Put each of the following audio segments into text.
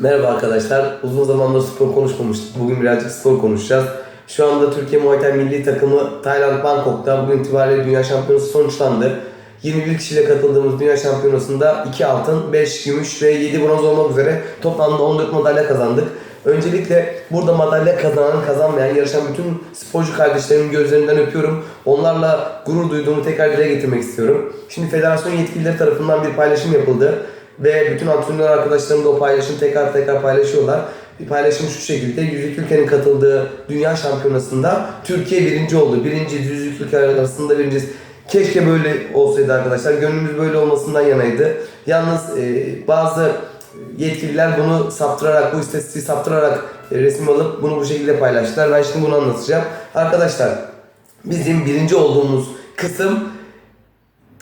Merhaba arkadaşlar. Uzun zamandır spor konuşmamıştık. Bugün birazcık spor konuşacağız. Şu anda Türkiye Muay Thai milli takımı Tayland Bangkok'ta bugün itibariyle Dünya Şampiyonası sonuçlandı. 21 kişiyle katıldığımız Dünya Şampiyonası'nda 2 altın, 5 gümüş ve 7 bronz olmak üzere toplamda 14 madalya kazandık. Öncelikle burada madalya kazanan kazanmayan yarışan bütün sporcu kardeşlerimin gözlerinden öpüyorum. Onlarla gurur duyduğumu tekrar dile getirmek istiyorum. Şimdi federasyon yetkilileri tarafından bir paylaşım yapıldı ve bütün antrenör arkadaşlarım da o paylaşımı tekrar tekrar paylaşıyorlar. Bir paylaşım şu şekilde, 102 ülkenin katıldığı Dünya Şampiyonası'nda Türkiye birinci oldu. Birinci 102 ülke arasında birinci. Keşke böyle olsaydı arkadaşlar. Gönlümüz böyle olmasından yanaydı. Yalnız e, bazı yetkililer bunu saptırarak, bu istatistiği saptırarak e, resim alıp bunu bu şekilde paylaştılar. Ben şimdi bunu anlatacağım. Arkadaşlar bizim birinci olduğumuz kısım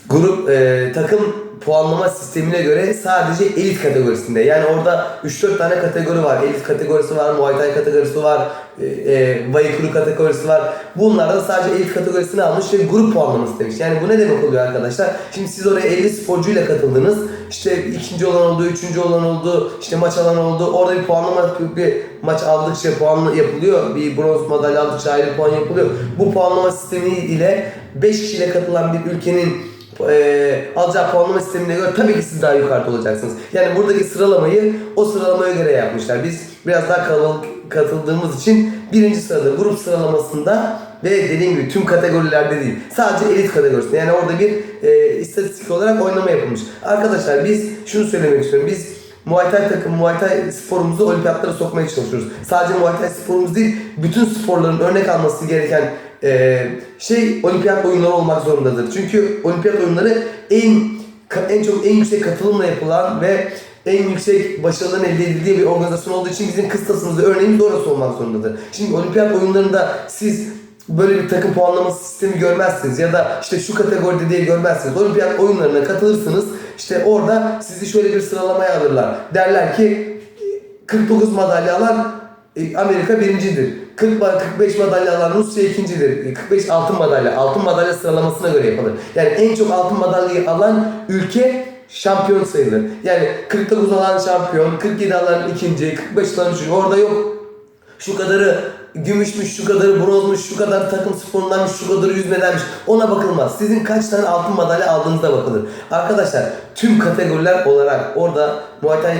grup e, takım puanlama sistemine göre sadece elit kategorisinde. Yani orada 3-4 tane kategori var. Elit kategorisi var, Muay Thai kategorisi var, e, e, Vaikuru kategorisi var. Bunlardan sadece elit kategorisini almış ve grup puanlaması demiş. Yani bu ne demek oluyor arkadaşlar? Şimdi siz oraya 50 sporcuyla katıldınız. İşte ikinci olan oldu, üçüncü olan oldu, işte maç alan oldu. Orada bir puanlama bir maç aldıkça puan yapılıyor. Bir bronz madalya aldıkça ayrı puan yapılıyor. Bu puanlama sistemi ile 5 kişiyle katılan bir ülkenin e, alacağı puanlama sistemine göre tabii ki siz daha yukarıda olacaksınız. Yani buradaki sıralamayı o sıralamaya göre yapmışlar. Biz biraz daha kalabalık katıldığımız için birinci sırada grup sıralamasında ve dediğim gibi tüm kategorilerde değil. Sadece elit kategorisinde. Yani orada bir e, istatistik olarak oynama yapılmış. Arkadaşlar biz şunu söylemek istiyorum. Biz Muay Thai takım, Muay Thai sporumuzu olimpiyatlara sokmaya çalışıyoruz. Sadece Muay Thai sporumuz değil, bütün sporların örnek alması gereken e, şey olimpiyat oyunları olmak zorundadır. Çünkü olimpiyat oyunları en en çok en yüksek katılımla yapılan ve en yüksek başarıların elde edildiği bir organizasyon olduğu için bizim kıstasımız ve örneğimiz orası olmak zorundadır. Şimdi olimpiyat oyunlarında siz böyle bir takım puanlaması sistemi görmezsiniz ya da işte şu kategoride diye görmezsiniz. Olimpiyat oyunlarına katılırsınız. İşte orada sizi şöyle bir sıralamaya alırlar. Derler ki 49 madalya alan e, Amerika birincidir. 40 ma- 45 madalya alan Rusya ikincidir. E, 45 altın madalya. Altın madalya sıralamasına göre yapılır. Yani en çok altın madalyayı alan ülke şampiyon sayılır. Yani 49 alan şampiyon, 47 alan ikinci, 45 alan üçüncü. Orada yok şu kadarı gümüşmüş, şu kadarı bronzmuş, şu kadar takım sporundanmış, şu kadarı yüzmedenmiş. Ona bakılmaz. Sizin kaç tane altın madalya aldığınızda bakılır. Arkadaşlar tüm kategoriler olarak orada Muay Thai,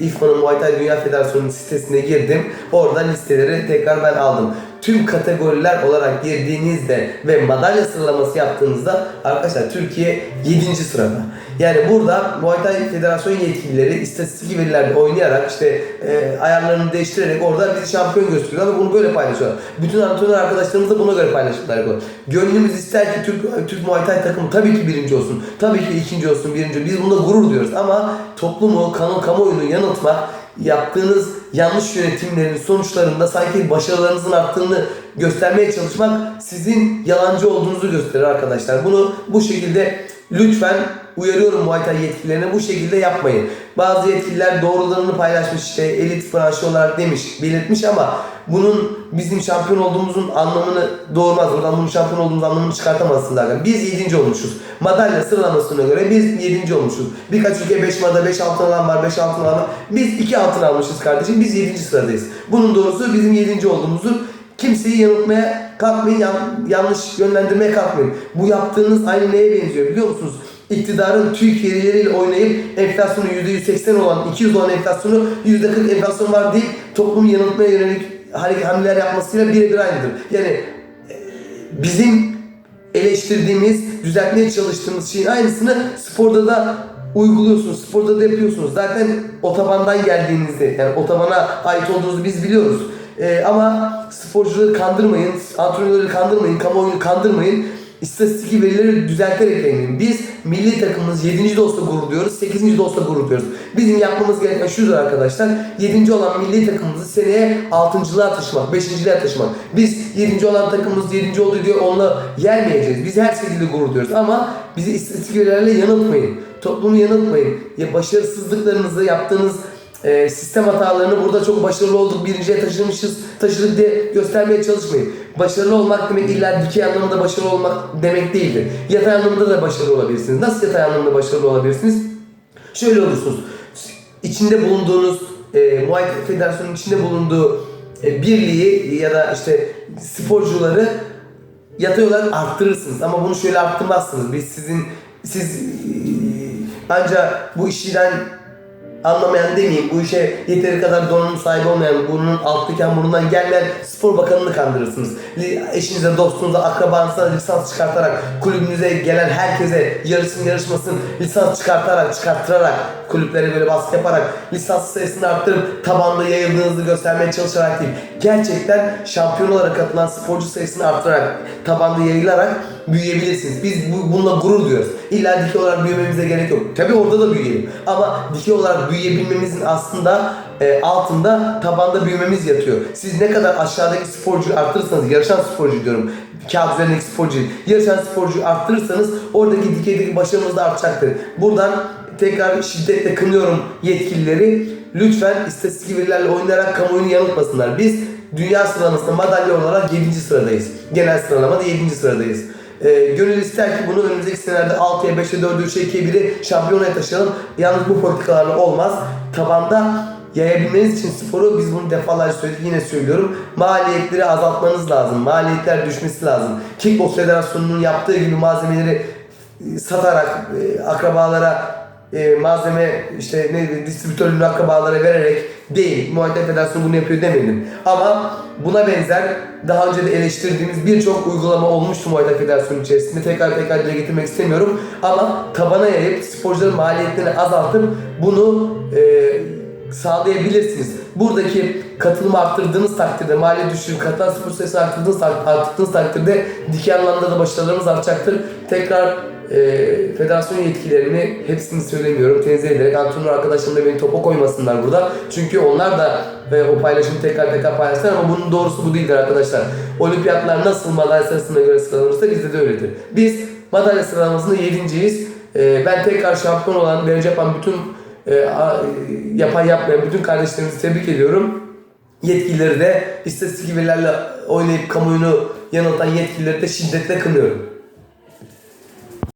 İFMA'nın Muay Thai Dünya Federasyonu'nun sitesine girdim. Orada listeleri tekrar ben aldım. Tüm kategoriler olarak girdiğinizde ve madalya sıralaması yaptığınızda arkadaşlar Türkiye 7. sırada. Yani burada Muay Thai Federasyon yetkilileri istatistik verilerle oynayarak işte e, ayarlarını değiştirerek orada bizi şampiyon gösteriyorlar ve bunu böyle paylaşıyorlar. Bütün antrenör arkadaşlarımız da buna göre paylaşımlar yapıyorlar. Gönlümüz ister ki Türk, Türk Muay Thai takımı tabii ki birinci olsun. Tabii ki ikinci olsun, birinci. Biz bunda gurur duyuyoruz ama toplumu, kanun, kamuoyunu yanıltmak yaptığınız yanlış yönetimlerin sonuçlarında sanki başarılarınızın arttığını göstermeye çalışmak sizin yalancı olduğunuzu gösterir arkadaşlar. Bunu bu şekilde lütfen uyarıyorum Muay Thai yetkililerine bu şekilde yapmayın. Bazı yetkililer doğrularını paylaşmış işte elit branşı olarak demiş, belirtmiş ama bunun bizim şampiyon olduğumuzun anlamını doğurmaz. Buradan bunun şampiyon olduğumuz anlamını çıkartamazsınız zaten. Biz 7. olmuşuz. Madalya sıralamasına göre biz 7. olmuşuz. Birkaç ülke 5 madalya, 5 altın alan var, 5 altın alan var. Biz 2 altın almışız kardeşim. Biz 7. sıradayız. Bunun doğrusu bizim 7. olduğumuzu kimseyi yanıltmaya kalkmayın, yan- yanlış yönlendirmeye kalkmayın. Bu yaptığınız aynı neye benziyor biliyor musunuz? İktidarın TÜİK verileriyle oynayıp enflasyonu %180 olan, 200 olan enflasyonu %40 enflasyon var deyip toplumu yanıltmaya yönelik hamleler yapmasıyla birebir aynıdır. Yani e, bizim eleştirdiğimiz, düzeltmeye çalıştığımız şeyin aynısını sporda da uyguluyorsunuz. Sporda da yapıyorsunuz. Zaten otobandan geldiğinizi, yani otobana ait olduğunuzu biz biliyoruz. Ee, ama sporcuları kandırmayın, antrenörleri kandırmayın, kamuoyunu kandırmayın. İstatistik verileri düzelterek yayınlayın. Biz milli takımımız 7. de gurur diyoruz, 8. de gurur diyoruz. Bizim yapmamız gereken şudur arkadaşlar. 7. olan milli takımımızı seneye 6.lığa taşımak, 5.liğe taşımak. Biz 7. olan takımımız 7. oldu diye onunla yermeyeceğiz. Biz her şekilde gurur diyoruz ama bizi istatistik verilerle yanıltmayın. Toplumu yanıltmayın. Ya başarısızlıklarınızı yaptığınız e, sistem hatalarını burada çok başarılı olduk, birinciye taşımışız, taşıdık diye göstermeye çalışmayın. Başarılı olmak demek illa dikey anlamında başarılı olmak demek değildir. Yatay anlamda da başarılı olabilirsiniz. Nasıl yatay anlamda başarılı olabilirsiniz? Şöyle olursunuz. İçinde bulunduğunuz e, Muay Federasyonu'nun içinde bulunduğu e, birliği ya da işte sporcuları yatay olarak arttırırsınız ama bunu şöyle arttırmazsınız. Biz sizin siz e, ancak bu işten anlamayan demeyeyim, bu işe yeteri kadar donanım sahibi olmayan, burnunun alttaki hamurundan gelmeyen spor bakanını kandırırsınız. Eşinize, dostunuza, akrabanıza lisans çıkartarak, kulübünüze gelen herkese yarışsın yarışmasın lisans çıkartarak, çıkarttırarak, kulüplere böyle baskı yaparak, lisans sayısını arttırıp tabanda yayıldığınızı göstermeye çalışarak değil, gerçekten şampiyon olarak katılan sporcu sayısını arttırarak, tabanda yayılarak büyüyebilirsiniz. Biz bu, bununla gurur duyuyoruz. İlla dikey olarak büyümemize gerek yok. Tabii orada da büyüyelim. Ama dikey olarak büyüyebilmemizin aslında e, altında tabanda büyümemiz yatıyor. Siz ne kadar aşağıdaki sporcuyu arttırırsanız, yarışan sporcu diyorum, kağıt üzerindeki sporcuyu, yarışan sporcuyu arttırırsanız oradaki dikeydeki başarımız da artacaktır. Buradan tekrar şiddetle kınıyorum yetkilileri. Lütfen istatistik verilerle oynayarak kamuoyunu yanıltmasınlar. Biz dünya sıralamasında madalya olarak 7. sıradayız. Genel sıralamada 7. sıradayız. Ee, gönül ister ki bunu önümüzdeki senelerde 6'ya, 5'e, 4'e, 3'e, 2'ye, 1'e şampiyonaya taşıyalım. Yalnız bu politikalarla olmaz. Tabanda yayabilmeniz için sporu biz bunu defalarca söyledik yine söylüyorum. Maliyetleri azaltmanız lazım. Maliyetler düşmesi lazım. Kickbox Federasyonu'nun yaptığı gibi malzemeleri e, satarak e, akrabalara e, malzeme işte ne distribütörlüğünü akrabalara vererek değil. Muay Thai Federasyonu bunu yapıyor demedim. Ama buna benzer daha önce de eleştirdiğimiz birçok uygulama olmuştu Muay Thai Federasyonu içerisinde. Tekrar tekrar dile getirmek istemiyorum. Ama tabana yayıp sporcuların maliyetlerini azaltıp bunu e, sağlayabilirsiniz. Buradaki katılımı arttırdığınız takdirde, maliyet düşürüp katılan spor sayısını arttırdığınız, arttırdığınız takdirde dikey da başarılarımız artacaktır. Tekrar e, federasyon yetkilerini hepsini söylemiyorum. Tenzih ederek antrenör arkadaşlarım da beni topa koymasınlar burada. Çünkü onlar da e, o paylaşımı tekrar tekrar paylaştılar ama bunun doğrusu bu değildir arkadaşlar. Olimpiyatlar nasıl madalya sırasına göre sıralanırsa bizde de öyledir. Biz madalya sıralamasında yedinciyiz. E, ben tekrar şampiyon olan, yapan bütün e, a- yapan yapmayan bütün kardeşlerimizi tebrik ediyorum. Yetkilileri de istatistik verilerle oynayıp kamuoyunu yanıltan yetkilileri de şiddetle kınıyorum.